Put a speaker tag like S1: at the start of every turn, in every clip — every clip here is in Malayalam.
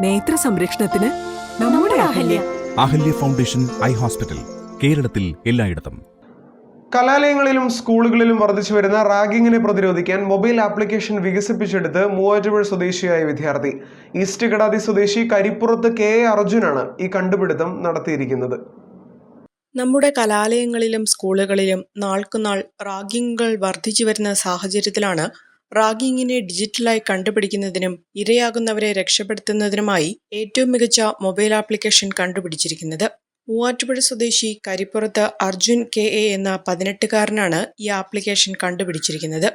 S1: നേത്ര സംരക്ഷണത്തിന് നമ്മുടെ Ahalya.
S2: Ahalya foundation eye hospital കേരളത്തിൽ എല്ലായിടത്തും.
S3: കലാലയങ്ങളിലും സ്കൂളുകളിലും വർദ്ധിച്ചു വരുന്ന റാഗിങ്ങിനെ പ്രതിരോധിക്കാൻ മൊബൈൽ ആപ്ലിക്കേഷൻ വികസിപ്പിച്ചെടുത്ത് മൂവാറ്റുപുഴ സ്വദേശിയായ വിദ്യാർത്ഥി. ഈസ്റ്റ് കടാതി സ്വദേശി കരിപ്പുറത്ത് കെ എ അർജുനാണ് ഈ കണ്ടുപിടുത്തം നടത്തിയിരിക്കുന്നത്.
S4: നമ്മുടെ കലാലയങ്ങളിലും സ്കൂളുകളിലും നാൾക്കുനാൾ റാഗിങ്ങുകൾ വർദ്ധിച്ചു വരുന്ന സാഹചര്യത്തിലാണ് റാഗിങ്ങിനെ ഡിജിറ്റലായി കണ്ടുപിടിക്കുന്നതിനും ഇരയാകുന്നവരെ രക്ഷപ്പെടുത്തുന്നതിനുമായി ഏറ്റവും മികച്ച മൊബൈൽ ആപ്ലിക്കേഷൻ കണ്ടുപിടിച്ചിരിക്കുന്നത്. മൂവാറ്റുപുഴ സ്വദേശി കരിപ്പുറത്ത് അർജുൻ കെ എ എന്ന പതിനെട്ടുകാരനാണ് ഈ ആപ്ലിക്കേഷൻ കണ്ടുപിടിച്ചിരിക്കുന്നത്.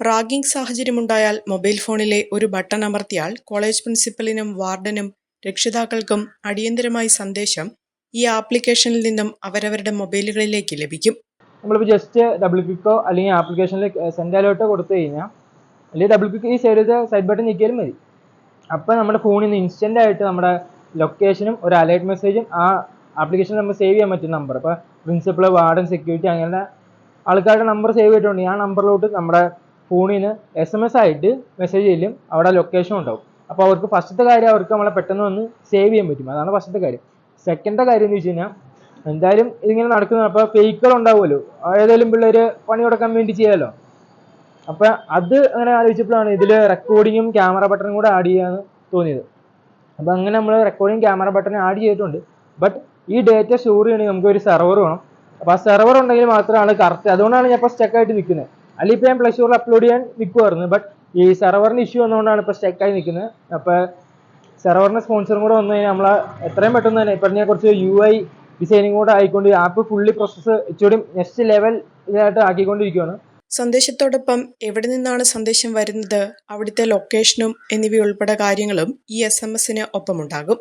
S4: റാഗിംഗ് സാഹചര്യമുണ്ടായാൽ മൊബൈൽ ഫോണിലെ ഒരു ബട്ടൺ അമർത്തിയാൽ കോളേജ് പ്രിൻസിപ്പലിനും വാർഡനും രക്ഷിതാക്കൾക്കും അടിയന്തരമായി സന്ദേശം ഈ ആപ്ലിക്കേഷനിൽ നിന്നും അവരവരുടെ മൊബൈലുകളിലേക്ക് ലഭിക്കും.
S5: നമ്മളിപ്പോൾ ജസ്റ്റ് ഡബിൾ ക്ലിക്കോ അല്ലെങ്കിൽ ആപ്ലിക്കേഷനിൽ സെൻഡ് അലേർട്ടോ കൊടുത്തു കഴിഞ്ഞാൽ അല്ലെങ്കിൽ ഡബിൾ ക്ലിക്ക് ഈ സൈഡിലത്തെ സൈഡ് ബട്ടൺ ഞെക്കിയാലും മതി. അപ്പോൾ നമ്മുടെ ഫോണിൽ നിന്ന് ഇൻസ്റ്റന്റ് ആയിട്ട് നമ്മുടെ ലൊക്കേഷനും ഒരു അലേർട്ട് മെസ്സേജും ആ ആപ്ലിക്കേഷൻ നമ്മൾ സേവ് ചെയ്യാൻ പറ്റുന്ന നമ്പർ അപ്പോൾ പ്രിൻസിപ്പൾ വാർഡൻ സെക്യൂരിറ്റി അങ്ങനെ ആൾക്കാരുടെ നമ്പർ സേവ് ചെയ്തിട്ടുണ്ട്. ആ നമ്പറിലോട്ട് നമ്മുടെ ഫോണിൽ നിന്ന് എസ് എം എസ് ആയിട്ട് മെസ്സേജ് ചെയ്യും അവിടെ ലൊക്കേഷൻ ഉണ്ടാവും. അപ്പോൾ അവർക്ക് ഫസ്റ്റത്തെ കാര്യം അവർക്ക് നമ്മളെ പെട്ടെന്ന് വന്ന് സേവ് ചെയ്യാൻ പറ്റും. അതാണ് ഫസ്റ്റത്തെ കാര്യം. സെക്കൻഡത്തെ കാര്യം എന്ന് വെച്ച് കഴിഞ്ഞാൽ എന്തായാലും ഇതിങ്ങനെ നടക്കുന്നു അപ്പോൾ ഫേക്കുകൾ ഉണ്ടാവുമല്ലോ. ഏതെങ്കിലും പിള്ളേർ പണി കൊടുക്കാൻ വേണ്ടി ചെയ്യാമല്ലോ അപ്പോൾ അത് അങ്ങനെ ആലോചിച്ചപ്പോഴാണ് ഇതിൽ റെക്കോർഡിങ്ങും ക്യാമറ ബട്ടണും കൂടെ ആഡ് ചെയ്യാന്ന് തോന്നിയത്. അപ്പൊ അങ്ങനെ നമ്മൾ റെക്കോർഡിങ് ക്യാമറ ബട്ടൺ ആഡ് ചെയ്തിട്ടുണ്ട്. ബട്ട് ഈ ഡേറ്റ സ്റ്റോർ ചെയ്യണമെങ്കിൽ നമുക്ക് ഒരു സെർവർ വേണം. അപ്പൊ ആ സെർവർ ഉണ്ടെങ്കിൽ മാത്രമാണ് കറക്റ്റ് അതുകൊണ്ടാണ് ഞാൻ ഇപ്പോൾ സ്റ്റക്ക് ആയിട്ട് നിൽക്കുന്നത് അല്ലെങ്കിൽ ഇപ്പോൾ ഞാൻ പ്ലേ സ്റ്റോറിൽ അപ്ലോഡ് ചെയ്യാൻ നിൽക്കുമായിരുന്നു ബട്ട് ഈ സെർവറിന് ഇഷ്യൂ വന്നുകൊണ്ടാണ് ഇപ്പോൾ സ്റ്റക്കായി നിൽക്കുന്നത് അപ്പോൾ സെർവറിന് സ്പോൺസറും കൂടെ വന്നു കഴിഞ്ഞാൽ നമ്മൾ എത്രയും പെട്ടെന്ന് തന്നെ ഇപ്പം കുറച്ച് യു ഐ ഡിസൈനിങ് കൂടെ ആയിക്കൊണ്ട് ആപ്പ് ഫുള്ളി പ്രോസസ്സ് ഇച്ചിരി നെക്സ്റ്റ് ലെവൽ ഇതായിട്ട് ആക്കിക്കൊണ്ടിരിക്കുകയാണ്
S4: സന്ദേശത്തോടൊപ്പം എവിടെ നിന്നാണ് സന്ദേശം വരുന്നത് അവിടുത്തെ ലൊക്കേഷനും എന്നിവയുൾപ്പെടെ കാര്യങ്ങളും ഈ എസ് എം എസിന് ഒപ്പമുണ്ടാകും.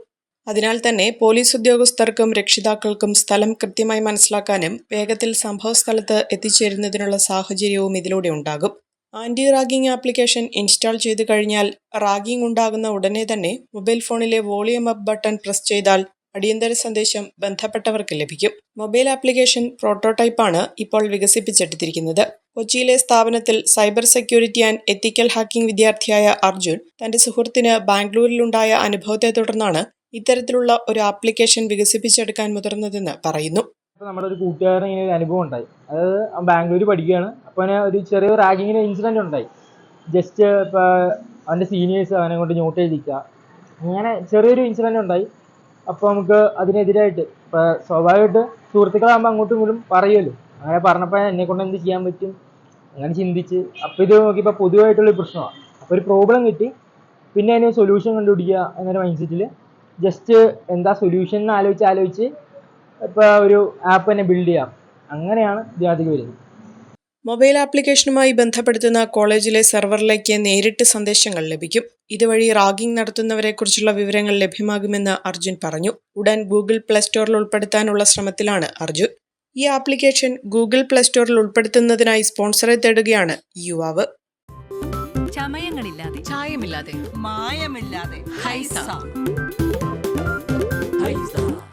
S4: അതിനാൽ തന്നെ പോലീസ് ഉദ്യോഗസ്ഥർക്കും രക്ഷിതാക്കൾക്കും സ്ഥലം കൃത്യമായി മനസ്സിലാക്കാനും വേഗത്തിൽ സംഭവസ്ഥലത്ത് എത്തിച്ചേരുന്നതിനുള്ള സാഹചര്യവും ഇതിലൂടെ ഉണ്ടാകും. ആന്റി റാഗിംഗ് ആപ്ലിക്കേഷൻ ഇൻസ്റ്റാൾ ചെയ്തു കഴിഞ്ഞാൽ റാഗിംഗ് ഉണ്ടാകുന്ന ഉടനെ തന്നെ മൊബൈൽ ഫോണിലെ വോളിയം അപ്പ് ബട്ടൺ പ്രസ് ചെയ്താൽ അടിയന്തര സന്ദേശം ബന്ധപ്പെട്ടവർക്ക് ലഭിക്കും. മൊബൈൽ ആപ്ലിക്കേഷൻ പ്രോട്ടോടൈപ്പാണ് ഇപ്പോൾ വികസിപ്പിച്ചെടുത്തിരിക്കുന്നത്. കൊച്ചിയിലെ സ്ഥാപനത്തിൽ cyber security and ethical hacking വിദ്യാർത്ഥിയായ അർജുൻ തന്റെ സുഹൃത്തിന് ബാംഗ്ലൂരിലുണ്ടായ അനുഭവത്തെ തുടർന്നാണ് ഇത്തരത്തിലുള്ള ഒരു ആപ്ലിക്കേഷൻ വികസിപ്പിച്ചെടുക്കാൻ മുതിർന്നതെന്ന് പറയുന്നു.
S5: നമ്മുടെ ഒരു കൂട്ടുകാരൻ ഇങ്ങനെ ഒരു അനുഭവം ഉണ്ടായി. അതായത് ബാംഗ്ലൂർ പഠിക്കുകയാണ്. അപ്പോൾ അവന് ഒരു ചെറിയ റാഗിങ്ങിന് ഇൻസിഡന്റ് ഉണ്ടായി. ജസ്റ്റ് ഇപ്പോൾ അവന്റെ സീനിയേഴ്സ് അവനെ കൊണ്ട് നോട്ട് എഴുതിക്കുക. അങ്ങനെ ചെറിയൊരു ഇൻസിഡന്റ് ഉണ്ടായി. അപ്പോൾ നമുക്ക് അതിനെതിരായിട്ട് ഇപ്പോൾ സ്വാഭാവികമായിട്ട് സുഹൃത്തുക്കളാകുമ്പോൾ അങ്ങോട്ടും ഇങ്ങോട്ടും പറയുമല്ലോ അങ്ങനെ പറഞ്ഞപ്പോൾ എന്നെ കൊണ്ട് എന്ത് ചെയ്യാൻ പറ്റും? അങ്ങനെ ചിന്തിച്ച് അപ്പോൾ ഇത് നോക്കിയപ്പോൾ പൊതുവായിട്ടുള്ള പ്രശ്നമാണ് അപ്പോൾ ഒരു പ്രോബ്ലം കിട്ടി. പിന്നെ അതിന് സൊല്യൂഷൻ കണ്ടുപിടിക്കുക എന്നൊരു മൈൻഡ് സെറ്റിൽ ജസ്റ്റ് എന്താ സൊല്യൂഷൻ എന്ന് ആലോചിച്ച് ആലോചിച്ച് ഇപ്പൊ ഒരു ആപ്പ് തന്നെ ബിൽഡ് ചെയ്യാം. അങ്ങനെയാണ് ഇതിനകത്തേക്ക് വരുന്നത്.
S4: മൊബൈൽ ആപ്ലിക്കേഷനുമായി ബന്ധപ്പെടുത്തുന്ന കോളേജിലെ സെർവറിലേക്ക് നേരിട്ട് സന്ദേശങ്ങൾ ലഭിക്കും. ഇതുവഴി റാഗിംഗ് നടത്തുന്നവരെക്കുറിച്ചുള്ള വിവരങ്ങൾ ലഭ്യമാകുമെന്ന് അർജുൻ പറഞ്ഞു. ഉടൻ ഗൂഗിൾ പ്ലേ സ്റ്റോറിൽ ഉൾപ്പെടുത്താനുള്ള ശ്രമത്തിലാണ് അർജുൻ. ഈ ആപ്ലിക്കേഷൻ ഗൂഗിൾ പ്ലേ സ്റ്റോറിൽ ഉൾപ്പെടുത്തുന്നതിനായി സ്പോൺസറെ തേടുകയാണ് യുവാവ്.
S6: ചമയങ്ങളില്ലാതെ.
S1: ചായമില്ലാതെ.
S6: മായമില്ലാതെ.
S1: ഹൈസ.
S6: ഹൈസ.